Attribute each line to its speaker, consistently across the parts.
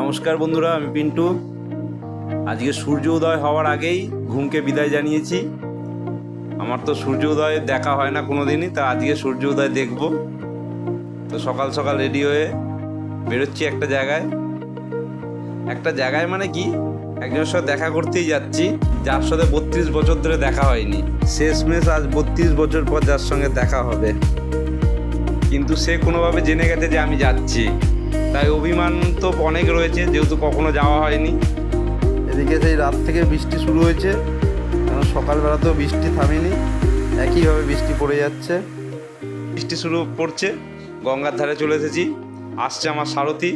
Speaker 1: নমস্কার বন্ধুরা, আমি পিন্টু। আজকে সূর্য উদয় হওয়ার আগেই ঘুমকে বিদায় জানিয়েছি। আমার তো সূর্য উদয় দেখা হয় না কোনো দিনই তা আজকে সূর্য উদয় দেখব। তো সকাল সকাল রেডি হয়ে বেরোচ্ছি একটা জায়গায়। একটা জায়গায় মানে কি? একজনের সাথে দেখা করতেই যাচ্ছি, যার সাথে বত্রিশ বছর ধরে দেখা হয়নি। শেষমেশ আজ বত্রিশ বছর পর যার সঙ্গে দেখা হবে। কিন্তু সে কোনোভাবে জেনে গেছে যে আমি যাচ্ছি। তাই অভিমান তো অনেক রয়েছে যেহেতু কখনো যাওয়া হয়নি। এদিকে সেই রাত থেকে বৃষ্টি শুরু হয়েছে কারণ সকালবেলাতেও বৃষ্টি থামেনি একইভাবে বৃষ্টি পড়ে যাচ্ছে। বৃষ্টি শুরু পড়ছে গঙ্গার ধারে চলে এসেছি। আসছে আমার সারথি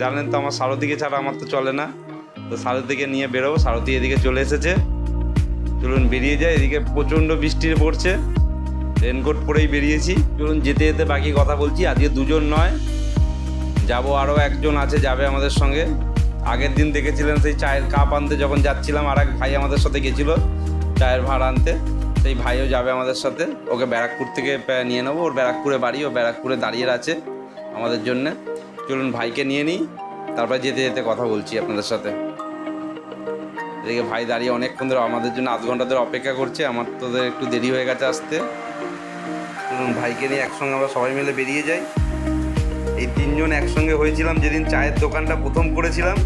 Speaker 1: জানেন তো আমার সারথিকে ছাড়া আমার তো চলে না। তো সারথিকে নিয়ে বেরোবো সারথি এদিকে চলে এসেছে। চলুন বেরিয়ে যায় এদিকে প্রচণ্ড বৃষ্টি পড়ছে। রেনকোট পরেই বেরিয়েছি। চলুন যেতে যেতে বাকি কথা বলছি আজকে দুজন নয়। যাব, আরও একজন আছে যাবে আমাদের সঙ্গে। আগের দিন দেখেছিলেন সেই চায়ের কাপ আনতে, যখন যাচ্ছিলাম আর এক ভাই আমাদের সাথে গেছিল চায়ের ভাড় আনতে। সেই ভাইও যাবে আমাদের সাথে। ওকে ব্যারাকপুর থেকে নিয়ে নেব। ওর ব্যারাকপুরে বাড়ি, ও ব্যারাকপুরে দাঁড়িয়ে আছে আমাদের জন্যে। চলুন ভাইকে নিয়ে নিই। তারপরে যেতে যেতে কথা বলছি আপনাদের সাথে। এদিকে ভাই দাঁড়িয়ে অনেকক্ষণ ধরে আমাদের জন্য আধ ঘণ্টা ধরে অপেক্ষা করছে। আমার তোদের একটু দেরি হয়ে গেছে আসতে। চলুন ভাইকে নিয়ে একসঙ্গে আমরা সবাই মিলে বেরিয়ে যাই। এই তিনজন একসঙ্গে হয়েছিলাম যেদিন চায়ের দোকানটা প্রথম করেছিলাম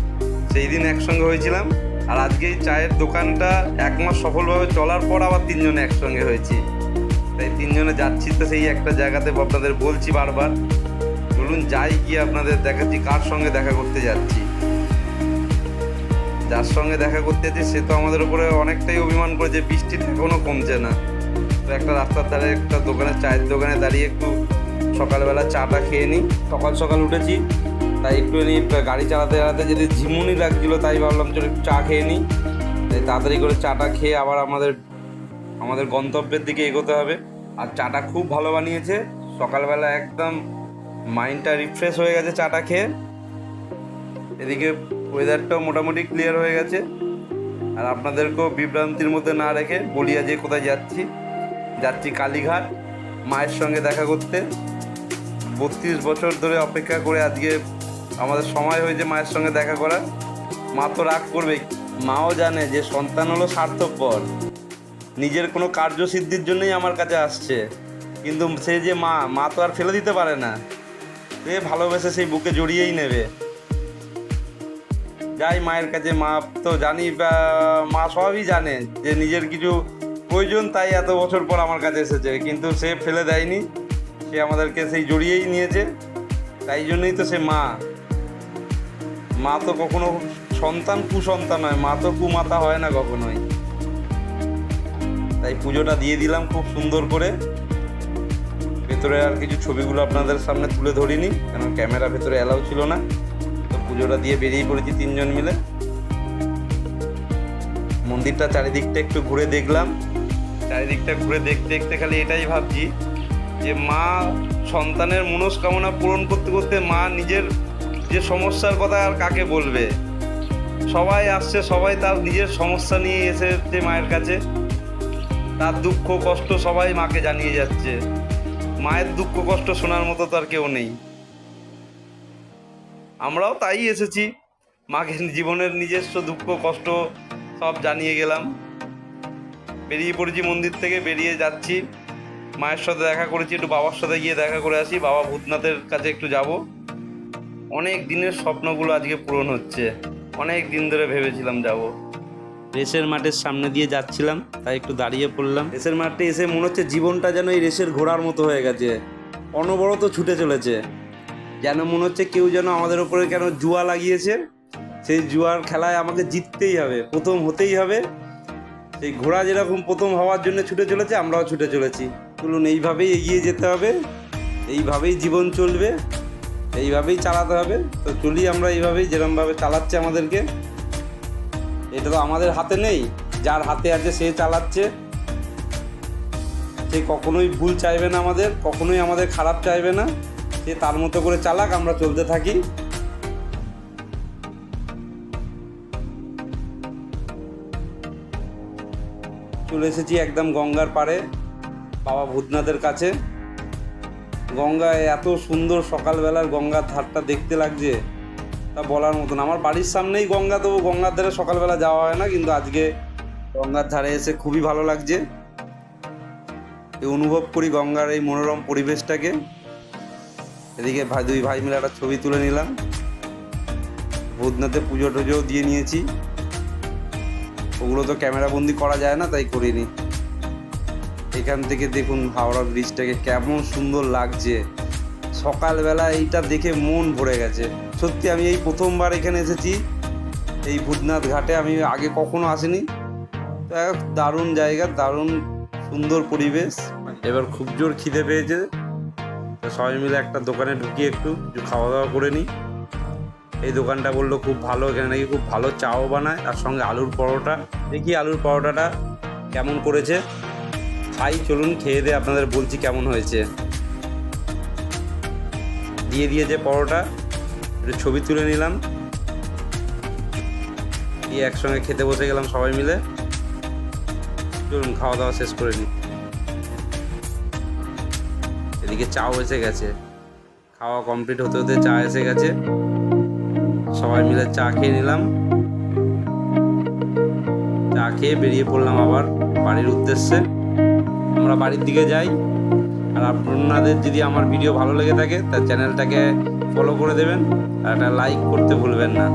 Speaker 1: সেই দিন একসঙ্গে হয়েছিলাম। আর আজকে এই চায়ের দোকানটা এক মাস সফলভাবে চলার পর আবার তিনজনে একসঙ্গে হয়েছি। তাই তিনজনে যাচ্ছি তো সেই একটা জায়গাতে আপনাদের বলছি বারবার। চলুন যাই গিয়ে আপনাদের দেখাচ্ছি কার সঙ্গে দেখা করতে যাচ্ছি। যার সঙ্গে দেখা করতে যাচ্ছি, সে তো আমাদের উপরে অনেকটাই অভিমান করেছে বৃষ্টিটা এখনও কমছে না। তো একটা রাস্তার ধারে একটা দোকানে, চায়ের দোকানে দাঁড়িয়ে একটু সকালবেলা চাটা খেয়ে নিই। সকাল সকাল উঠেছি, তাই একটুখানি গাড়ি চালাতে চালাতে যদি ঝিমুনি লাগছিল, তাই ভাবলাম চলো একটু চা খেয়ে নিই। তাই তাড়াতাড়ি করে চাটা খেয়ে আবার আমাদের আমাদের গন্তব্যের দিকে এগোতে হবে। আর চাটা খুব ভালো বানিয়েছে। সকালবেলা একদম মাইন্ডটা রিফ্রেশ হয়ে গেছে চাটা খেয়ে। এদিকে ওয়েদারটাও মোটামুটি ক্লিয়ার হয়ে গেছে। আর আপনাদেরকেও বিভ্রান্তির মধ্যে না রেখে বলিয়া যে কোথায় যাচ্ছি যাচ্ছি কালীঘাট, মায়ের সঙ্গে দেখা করতে। বত্রিশ বছর ধরে অপেক্ষা করে আজকে আমাদের সময় হয়েছে মায়ের সঙ্গে দেখা করার। মা তো রাগ করবে মাও জানে যে সন্তান হলো স্বার্থপর। নিজের কোনো কার্যসিদ্ধির জন্যই আমার কাছে আসছে। কিন্তু সে যে মা মা তো আর ফেলে দিতে পারে না। সে ভালোবেসে সেই বুকে জড়িয়েই নেবে। যাই মায়ের কাছে, মা তো জানি বা মা সবই জানে যে নিজের কিছু প্রয়োজন তাই এত বছর পর আমার কাছে এসেছে। কিন্তু সে ফেলে দেয়নি। সে আমাদেরকে সেই জড়িয়েই নিয়েছে, তাই জন্যই তো সে মা। মা তো কখনো সন্তান কুসন্তান হয় মা তো কুমাতা হয় না কখনোই। তাই পুজোটা দিয়ে দিলাম খুব সুন্দর করে। ভেতরে আর কিছু ছবিগুলো আপনাদের সামনে তুলে ধরিনি, কেন ক্যামেরা ভেতরে অ্যালাউ ছিল না। তো পুজোটা দিয়ে বেরিয়ে পড়েছি তিনজন মিলে। মন্দিরটা চারিদিকটা একটু ঘুরে দেখলাম। চারিদিকটা ঘুরে দেখতে দেখতে খালি এটাই ভাবছি যে মা সন্তানের মনস্কামনা পূরণ করতে করতে মা নিজের যে সমস্যার কথা আর কাকে বলবে? সবাই আসছে, সবাই তার নিজের সমস্যা নিয়ে এসেছে মায়ের কাছে। তার দুঃখ, কষ্ট সবাই মাকে জানিয়ে যাচ্ছে। মায়ের দুঃখ, কষ্ট শোনার মতো তো আর কেউ নেই। আমরাও তাই এসেছি। মাকে জীবনের নিজস্ব দুঃখ, কষ্ট সব জানিয়ে গেলাম। বেরিয়ে পড়েছি মন্দির থেকে, বেরিয়ে যাচ্ছি। মায়ের সাথে দেখা করেছি, একটু বাবার সাথে গিয়ে দেখা করে আসি। বাবা ভূতনাথের কাছে একটু যাব। অনেক দিনের স্বপ্নগুলো আজকে পূরণ হচ্ছে। অনেক দিন ধরে ভেবেছিলাম যাব। রেসের মাঠের সামনে দিয়ে যাচ্ছিলাম, তাই একটু দাঁড়িয়ে পড়লাম। রেসের মাঠে এসে মনে হচ্ছে জীবনটা যেন এই রেসের ঘোড়ার মতো হয়ে গেছে। অনবরত ছুটে চলেছে। যেন মনে হচ্ছে কেউ যেন আমাদের উপরে কেন জুয়া লাগিয়েছে। সেই জুয়ার খেলায় আমাকে জিততেই হবে, প্রথম হতেই হবে। সেই ঘোড়া যেরকম প্রথম হওয়ার জন্য ছুটে চলেছে, আমরাও ছুটে চলেছি। চলুন এইভাবেই এগিয়ে যেতে হবে, এইভাবেই জীবন চলবে, এইভাবেই চালাতে হবে। তো চলি আমরা এইভাবেই যেরকমভাবে চালাচ্ছে আমাদেরকে। এটা তো আমাদের হাতে নেই, যার হাতে আছে সে চালাচ্ছে। সে কখনোই ভুল চাইবে না আমাদের, কখনোই আমাদের খারাপ চাইবে না। সে তার মতো করে চালাক, আমরা চলতে থাকি। চলে এসেছি একদম গঙ্গার পাড়ে। বাবা ভূতনাথের কাছে। গঙ্গায় এত সুন্দর সকালবেলার গঙ্গার ধারটা দেখতে লাগছে, তা বলার মতন। আমার বাড়ির সামনেই গঙ্গা তো গঙ্গার ধারে সকালবেলা যাওয়া হয় না, কিন্তু আজকে গঙ্গার ধারে এসে খুবই ভালো লাগছে। অনুভব করি গঙ্গার এই মনোরম পরিবেশটাকে। এদিকে ভাই, দুই ভাই মিলে একটা ছবি তুলে নিলাম। ভূতনাথে পুজো টুজোও দিয়ে নিয়েছি। ওগুলো তো ক্যামেরা বন্দি করা যায় না, তাই করিনি। এখান থেকে দেখুন হাওড়া ব্রিজটাকে কেমন সুন্দর লাগছে। সকালবেলা এইটা দেখে মন ভরে গেছে। সত্যি আমি এই প্রথমবার এখানে এসেছি। এই ভূতনাথ ঘাটে আমি আগে কখনো আসিনি। দারুণ জায়গা, দারুণ সুন্দর পরিবেশ। এবার খুব জোর খিদে পেয়েছে। সবাই মিলে একটা দোকানে ঢুকি একটু খাওয়া দাওয়া করে নিই। এই দোকানটা বলল খুব ভালো, এখানে নাকি খুব ভালো চাও বানায়। আর সঙ্গে আলুর পরোটা। দেখি আলুর পরোটাটা কেমন করেছে। খাই, চলুন খেয়ে দিয়ে আপনাদের বলছি কেমন হয়েছে। দিয়ে দিয়েছে পরোটা, একটু ছবি তুলে নিলাম। দিয়ে একসঙ্গে খেতে বসে গেলাম সবাই মিলে। চলুন, খাওয়া দাওয়া শেষ করে নিই এদিকে চাও এসে গেছে। খাওয়া কমপ্লিট হতে হতে চা এসে গেছে। সবাই মিলে চা খেয়ে নিলাম। চা খেয়ে বেরিয়ে পড়লাম আবার বাড়ির উদ্দেশ্যে। আমরা বাড়ির দিকে যাই। আর আপনাদের যদি আমার ভিডিও ভালো লেগে থাকে তার চ্যানেলটাকে ফলো করে দেবেন আর একটা লাইক করতে ভুলবেন না।